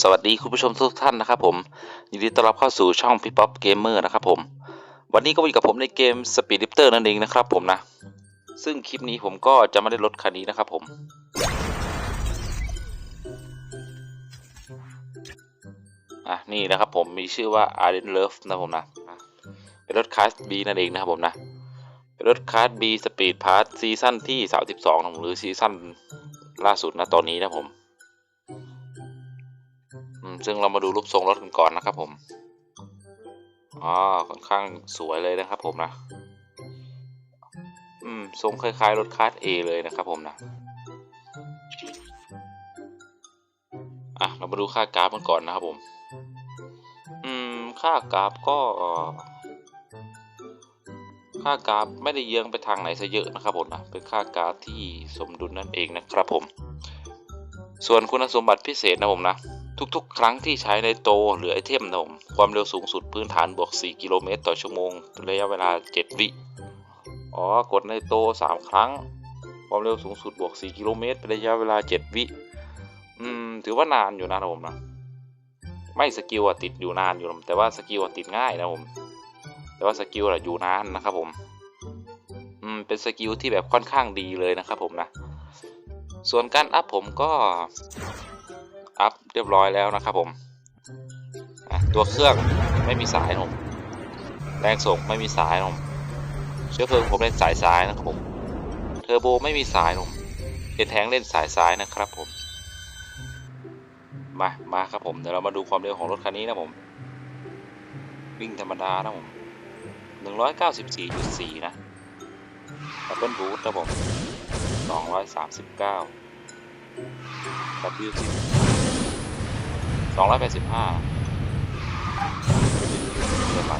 สวัสดีคุณผู้ชมทุกท่านนะครับผมยินดีต้อนรับเข้าสู่ช่องพี่ป๊อปเกมเมอร์นะครับผม วันนี้ก็อยู่กับผมในเกม Speed Lifter นั่นเองนะครับผมนะ ซึ่งคลิปนี้ผมก็จะไม่ได้รถคันนี้นะครับผมอะนี่นะครับผมมีชื่อว่า Arden Love นะผมนะเป็นรถคลาส B นั่นเองนะครับผมนะเป็นรถคลาส B Speed Pass ซีซั่นที่ 32นะผมหรือซีซั่นล่าสุดนะตอนนี้นะผม ซึ่งเรามาดูรูปทรงรถกันก่อนนะครับผมอ๋อค่อนข้างสวยเลยนะครับผมนะ อืม ทรงคล้ายๆ รถคาร์ด A เลยนะครับผมนะอะเรามาดูค่ากราฟกันก่อนนะครับผม อืม ค่ากราฟก็ ค่ากราฟไม่ได้เยื้องไปทางไหนซะเยอะนะครับผมนะเป็นค่ากราฟที่สมดุลนั่นเองนะครับผม ส่วนคุณสมบัติพิเศษนะผมนะ ทุกๆ ครั้งที่ใช้ในโตหรือไอเทมนม ความเร็วสูงสุดพื้นฐานบวก 4 กิโลเมตรต่อชั่วโมง ระยะเวลา 7 วิ อ๋อ กดในโต 3 ครั้ง ความเร็วสูงสุดบวก 4 กิโลเมตรระยะเวลา 7 วิ อืม ถือว่านานอยู่นะผมนะ ไม่สกิลอะติดอยู่นานอยู่แต่ว่าสกิลอะติดง่ายนะผม แต่ว่าสกิลอะอยู่นานนะครับผม อืม เป็นสกิลที่แบบค่อนข้างดีเลยนะครับผมนะ ส่วนการอัพผมก็ อัพเรียบร้อยแล้วนะครับผมตัวเครื่องไม่มีสายผมแรงส่งไม่มีสายผมเชื้อเพลิงผมเล่นสายซ้ายนะครับผมเทอร์โบไม่มีสายผมเอ็นแทงเล่นสายซ้ายนะครับผมมามาครับผมเดี๋ยวเรามาดูความเร็วของรถคันนี้นะผมวิ่งธรรมดานะผมหนึ่งร้อยเก้าสิบสี่จุดสี่นะดับเบิลบูทนะผมสองร้อย สองร้อยแปดสิบห้าไหร่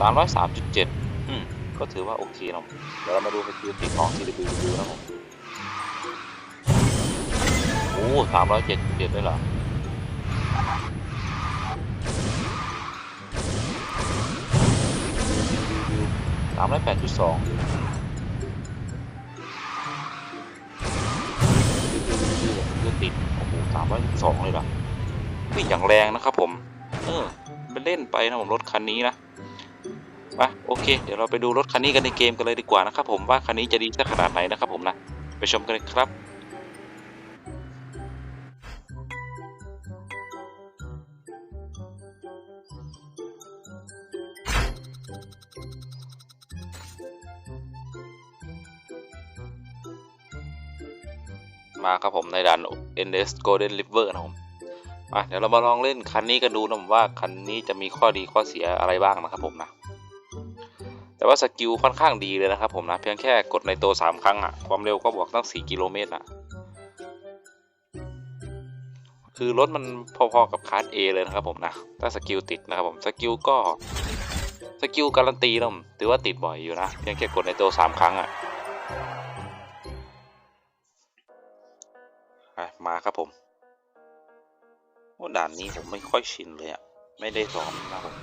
สามร้อยสามจุดเจ็ดอืมก็ถือว่าโอเคเนาะเดี๋ยวเรามาดูสกิลติดของ TW นะผมโอ้สามร้อยเจ็ดเจ็ดด้วยเหรอสามร้อยแปดจุดสองคือติดโอ้โหสามร้อยสองเลยเหรอ วิ่งอย่างแรงนะครับผม เออไปเล่นไปนะผมรถคันนี้นะมาโอเค เดี๋ยวเราไปดูรถคันนี้กันในเกมกันเลยดีกว่านะครับผมว่าคันนี้จะดีสักขนาดไหนนะครับผมนะ ไปชมกันเลยครับมาครับผมในด่าน Endless Golden River นะผม มาเดี๋ยวเรามาลองเล่นคันนี้กันดูนะผมว่าคันนี้จะมีข้อดีข้อเสียอะไรบ้างนะครับผมนะแต่ว่าสกิลค่อนข้างดีเลยนะครับผมนะเพียงแค่กดในตัว3ครั้งอะความเร็วก็บอกตั้ง 4 กิโลเมตรอะคือรถมันพอๆกับคาร์ด A เลยนะครับผมนะถ้าสกิลติดนะครับผมสกิลก็สกิลการันตีนะผมถือว่าติดบ่อยอยู่นะเพียงแค่กดในตัว3ครั้งอะอะมาครับผม ด่านนี้ผมไม่ค่อยชินเลยอะ่ะ ไม่ได้ซ้อมนะผม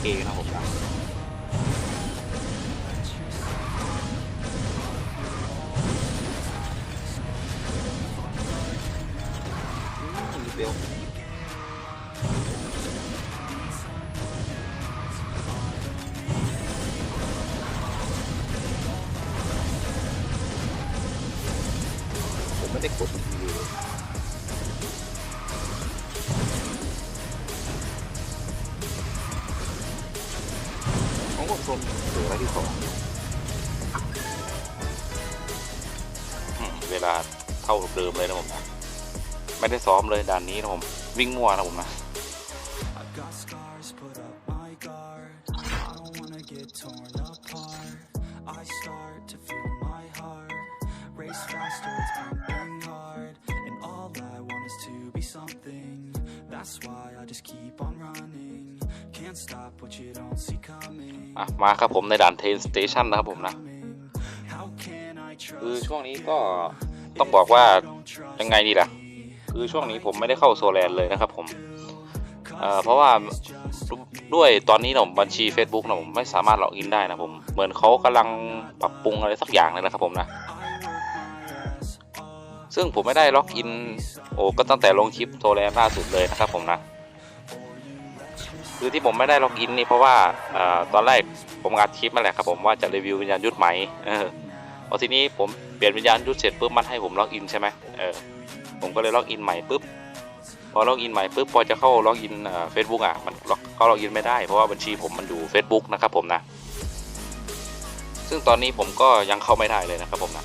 เคนะผมนะอืมเร็วผมไม่ได้กด เวลาเท่าเดิมเลยนะผมนะแมไม่ได้ซ้อมเลยด่านนี้นะผม วิ่งมั่วนะผมนะ I've got scars, put up my guard. I don't wanna get torn apart. I start to feel my heart race faster, it's pumping hard. And all I want is to be something. That's why I just keep on running. Can't stop what you don't see coming. อะมาครับผมในด่านเทนสเตชันนะครับผมนะ How can I คือ trust ช่วงนี้ก็ ต้องบอกว่ายังไงดีล่ะ คือช่วงนี้ผมไม่ได้เข้าโซแลนเลยนะครับผมเเพราะว่าด้วยตอนนี้นะผมบัญชี Facebook นะผมไม่สามารถล็อกอินได้นะผม เหมือนเขากำลังปรับปรุงอะไรสักอย่างเลยนะครับผมนะ ซึ่งผมไม่ได้ล็อกอินโอ้ก็ตั้งแต่ลงคลิปโซแลนล่าสุดเลยนะครับผมนะ คือที่ผมไม่ได้ล็อกอินนี่เพราะว่าเอ่อตอนแรกผมอัดคลิปมาแหละครับผมว่าจะรีวิววิญญาณยุทธไหมเออพอทีนี้ผมเปลี่ยนวิญญาณยุทธเสร็จปุ๊บมันให้ผมล็อกอินใช่ไหมเออผมก็เลยล็อกอินใหม่ปุ๊บพอล็อกอินใหม่ปุ๊บพอจะเข้าล็อกอินเฟซบุ๊กอะมันล็อกเข้าล็อกอินไม่ได้เพราะว่าบัญชีผมมันอยู่ Facebook นะครับผมนะ ซึ่งตอนนี้ผมก็ยังเข้าไม่ได้เลยนะครับผมนะ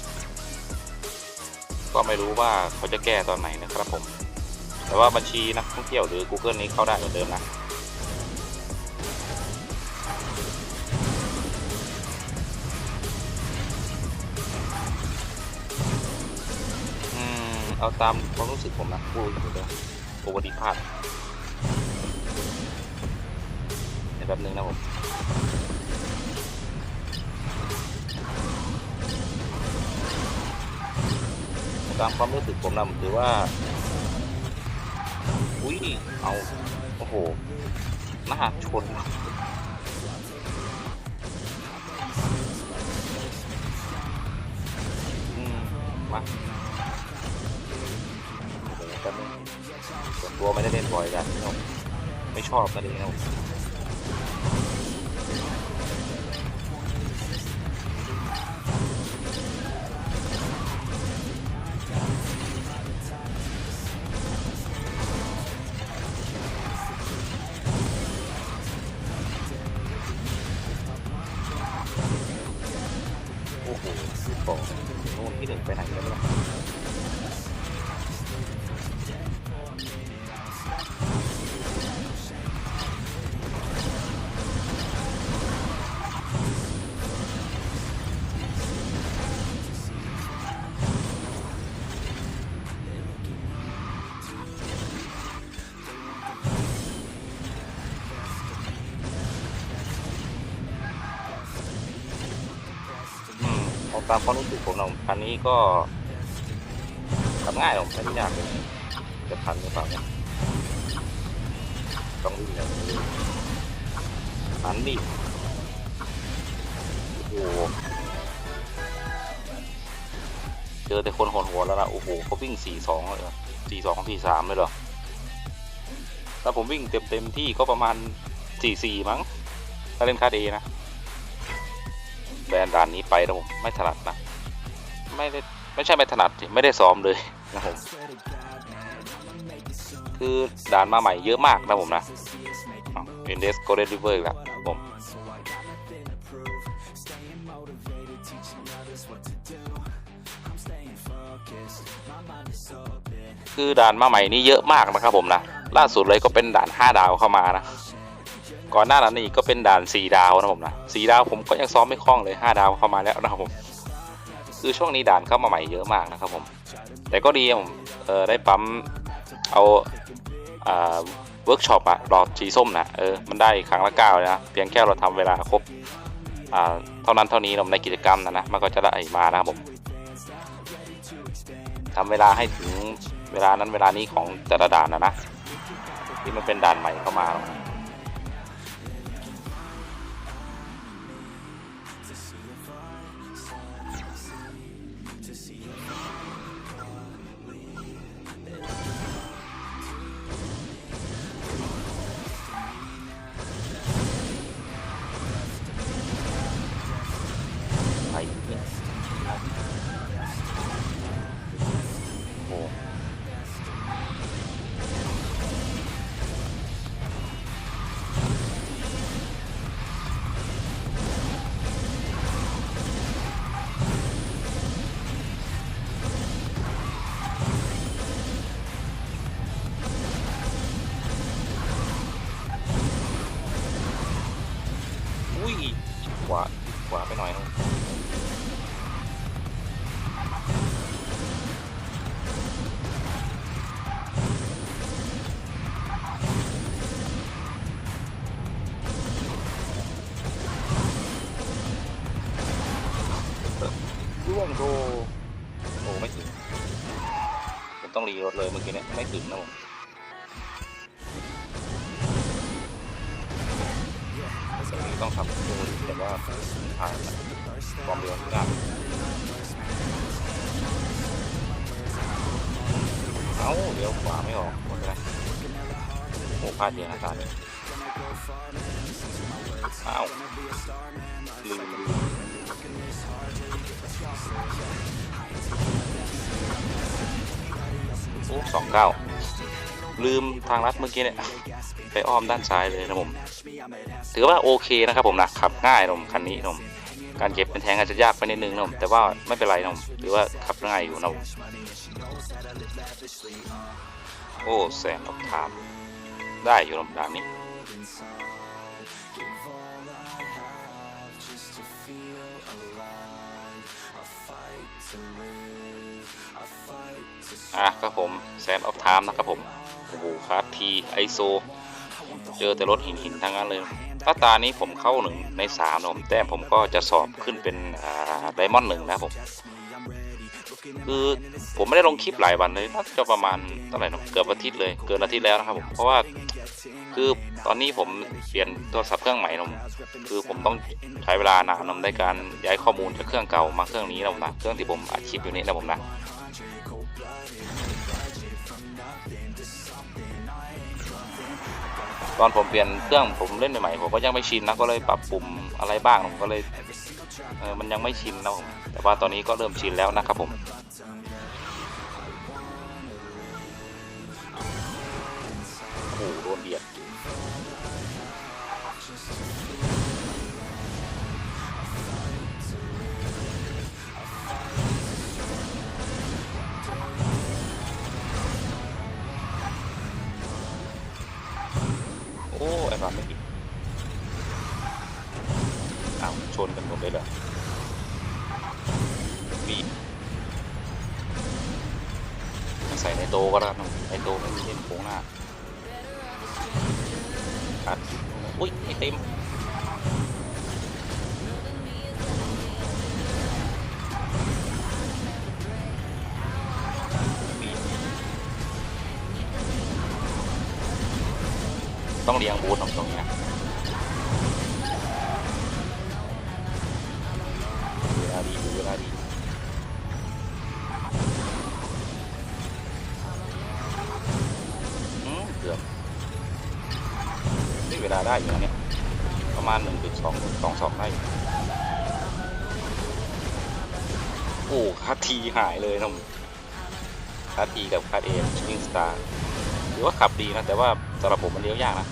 ก็ไม่รู้ว่าเขาจะแก้ตอนไหนนะครับผม แต่ว่าบัญชีนักท่องเที่ยวหรือ Google นี้เข้าได้เหมือนเดิมนะ เอาตามความรู้สึกผมนะพูดอยู่เลยโอวดีพลาดเดี๋ยวแป๊บนึงนะผมตามความรู้สึกผมนะผมถือว่า อุ้ยเอาโอ้โหหน้าชนอืมมา ส่วนตัวไม่ได้เล่นบ่อยกันะไม่ชอบกันเลยนะผ ตามความรู้สึกผมนะคันนี้ก็ทำง่ายหรอกไม่ยากเลยจะทันหรือเปล่าเนี่ยต้องวิ่งอย่างนี้หันดิโอ้โหเจอแต่คนโหดหัวแล้วนะโอ้โหเขาวิ่งสี่สองเลยสี่สองสี่สามเลยเหรอถ้าผมวิ่งเต็มเต็มที่ก็ประมาณสี่สี่มั้งถ้าเล่นคาเดนะ แบรนด์ด่านนี้ไปนะผมไม่ถนัดนะไม่ได้ไม่ใช่ไม่ถนัดสิไม่ได้ซ้อมเลยนะผมคือด่านมาใหม่เยอะมากนะผมนะเอ็นเดสโกลเด้นริเวอร์ครับผมคือด่านมาใหม่นี้เยอะมากนะครับผมนะล่าสุดเลยก็เป็นด่าน 5 ดาวเข้ามานะ ก่อนหน้านั้นนี่ก็เป็นด่าน 4 ดาวนะผมนะ4ดาวผมก็ยังซ้อมไม่คล่องเลย 5 ดาวเข้ามาแล้วนะครับผมคือช่วงนี้ด่านเข้ามาใหม่เยอะมากนะครับผม แต่ก็ดีผมเออได้ปั๊มเอาเวิร์กช็อปอะดอกสีส้มนะเออมันได้ครั้งละเก้านะเพียงแค่เราทำเวลาครบอ่าเท่านั้นเท่านี้เราในกิจกรรมนะนะมันก็จะได้มานะครับผมทำเวลาให้ถึงเวลานั้นเวลานี้ของแต่ละด่านนะนะที่มันเป็นด่านใหม่เข้ามา โยชน์เลยเมื่อกี้เนี่ยไม่ถึงนะผมตรงนี้ต้องทำดูแต่ว่าผ่านความเร็วไม่ได้เอ้าเดี๋ยวขวาไม่ออกหมดเลยโอ้พลาดเยอะนะตาเนี่ยเอ้ามลืม โอ้สองเก้าลืมทางลัดเมื่อกี้เนี่ย ไปอ้อมด้านซ้ายเลยนะผม ถือว่าโอเคนะครับผมนะขับง่ายนะผมคันนี้นะผมการเก็บเป็นแทงอาจจะยากไปนิดนึงนะผมแต่ว่าไม่เป็นไรนะผมถือว่าขับง่ายอยู่นะผมโอ้แสงออกทามได้อยู่ลำดาน อะครับผมแซนออฟไทม์นะครับผมโอ้โหคาร์ทีไอโซเจอแต่รถหินหินทั้งนั้นเลยถ้าตานี้ผมเข้าหนึ่งในสามนะผมแต้มผมก็จะสอบขึ้นเป็นไดมอนด์หนึ่งนะผมคือผมไม่ได้ลงคลิปหลายวันเลยน่าจะประมาณเท่าไหร่นะเกือบอาทิตย์เลยเกินอาทิตย์แล้วนะครับผมเพราะว่าคือตอนนี้ผมเปลี่ยนโทรศัพท์เครื่องใหม่นะผมคือผมต้องใช้เวลานานนะในการย้ายข้อมูลจากเครื่องเก่ามาเครื่องนี้นะผมนะเครื่องที่ผมอัดคลิปอยู่นี้นะผมนะ ตอนผมเปลี่ยนเครื่องผมเล่นใหม่ๆผมก็ยังไม่ชินนะก็เลยปรับปรุงอะไรบ้างผมก็เลยเออมันยังไม่ชินนะผมแต่ว่าตอนนี้ก็เริ่มชินแล้วนะครับผม โอ้ไอ้บ้าไม่ติดอ้าวชนกันหมดเลยเหรอบีใส่ในโตก็ได้นะในโตไม่มีเล่นโค้งหน้าอัดอุ้ยไม่เต็ม ต้องเลี้ยงบูทของตรงนี้เวลาดีเวลาดีอืมเกือบนี่เวลาได้อยู่นะเนี่ยประมาณ 1.2 2 2ได้อยู่โอ้คาทีหายเลยนะผมคาทีกับคาเอชิงสตาร์ถือว่าขับดีนะ แต่ว่าสำหรับผมมันเลี้ยวยากนะ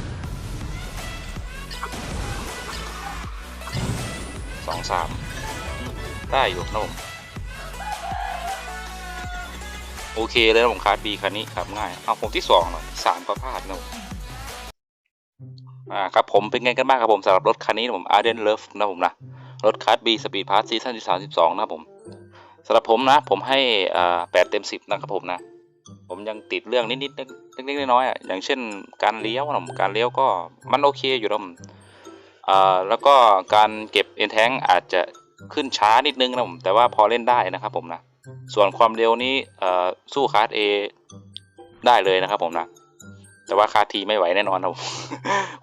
สองสามได้อยู่นะผมโอเคเลยนะผมคาร์ดบีคันนี้ขับง่าย เอาผมที่สองหน่อยสามก็พลาดนะผมอ่าครับผมเป็นไงกันบ้างครับผมสำหรับรถคันนี้นะผม Arden Love นะผมนะ รถคาร์ดบีสปีดพาร์ทซีซั่นที่สามสิบสองนะผมสำหรับผมนะ ผมให้อ่าแปดเต็มสิบนะครับผมนะ ผมยังติดเรื่องนิดๆเล็กๆน้อยๆอะอย่างเช่นการเลี้ยวนะผมการเลี้ยวก็มันโอเคอยู่นะผม อ่าแล้วก็การเก็บเอ็นแทงอาจจะขึ้นช้านิดนึงนะผมแต่ว่าพอเล่นได้นะครับผมนะส่วนความเร็วนี้เอ่อสู้คาร์ด A ได้เลยนะครับผมนะแต่ว่าคาร์ดทีไม่ไหวแน่นอนนะผม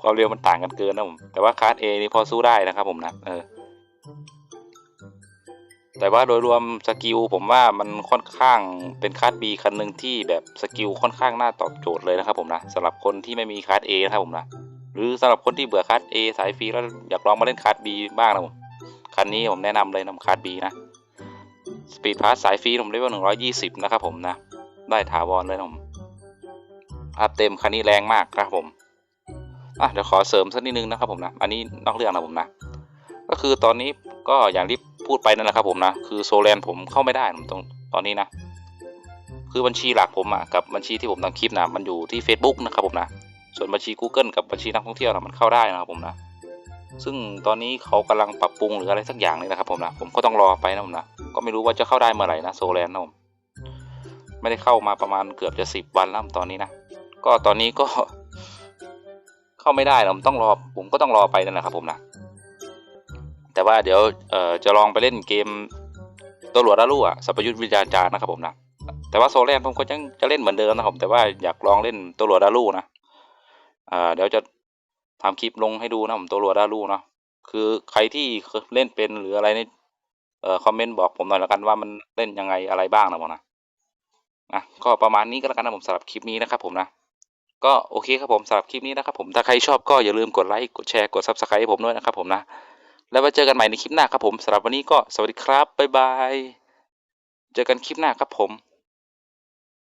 ความเร็วมันต่างกันเกินนะผมแต่ว่าคาร์ด A นี่พอสู้ได้นะครับผมนะเออแต่ว่าโดยรวมสกิลผมว่ามันค่อนข้างเป็นคาร์ด B คันหนึ่งที่แบบสกิลค่อนข้างน่าตอบโจทย์เลยนะครับผมนะสำหรับคนที่ไม่มีคาร์ด A นะครับผมนะ หรือสำหรับคนที่เบื่อคาร์ด A สายฟรีแล้วอยากลองมาเล่นคาร์ด B บ้างนะผมคันนี้ผมแนะนำเลยนำคาร์ด B นะสปีดพาสสายฟรีผมเลเวลหนึ่งร้อยยี่สิบนะครับผมนะ ได้ถาวรเลยนะผมอัพเต็มคันนี้แรงมากครับผมอะเดี๋ยวขอเสริมสักนิดนึงนะครับผมนะ อันนี้นอกเรื่องนะผมนะ ก็คือตอนนี้ก็อย่างที่พูดไปนั่นแหละครับผมนะ คือโซแลนผมเข้าไม่ได้ผมตรงตอนนี้นะ คือบัญชีหลักผมอะกับบัญชีที่ผมทำคลิปนะมันอยู่ที่ Facebook นะครับผมนะ ส่วนบัญชี Google กับบัญชีนักท่องเที่ยวนะมันเข้าได้นะครับผมนะซึ่งตอนนี้เขากำลังปรับปรุงหรืออะไรสักอย่างนี่นะครับผมนะผมก็ต้องรอไปนะผมนะก็ไม่รู้ว่าจะเข้าได้เมื่อไหร่นะโซแลนด์นะผมไม่ได้เข้ามาประมาณเกือบจะสิบวันแล้วตอนนี้นะก็ตอนนี้ก็ เข้าไม่ได้นะผมต้องรอผมก็ต้องรอไปนั่นแหละครับผมนะแต่ว่าเดี๋ยวเอ่อจะลองไปเล่นเกมตำรวจละลู่อะสัพยุทธวิญญาณจารนะครับผมนะแต่ว่าโซแลนผมก็ยังจะเล่นเหมือนเดิมนะครับแต่ว่าอยากลองเล่นตัวรัวดารูนะ อ่าเดี๋ยวจะทำคลิปลงให้ดูนะผมตัวรัวดารูเนาะคือใครที่เล่นเป็นหรืออะไรนี่เอ่อคอมเมนต์บอกผมหน่อยแล้วกันว่ามันเล่นยังไงอะไรบ้างนะผมนะอะก็ประมาณนี้ก็แล้วกันนะผมสำหรับคลิปนี้นะครับผมนะก็โอเคครับผมสำหรับคลิปนี้นะครับผมถ้าใครชอบก็อย่าลืมกดไลค์กดแชร์กด subscribe ให้ผมด้วยนะครับผมนะแล้วไว้เจอกันใหม่ในคลิปหน้าครับผมสำหรับวันนี้ก็สวัสดีครับบ๊ายบายเจอกันคลิปหน้าครับผม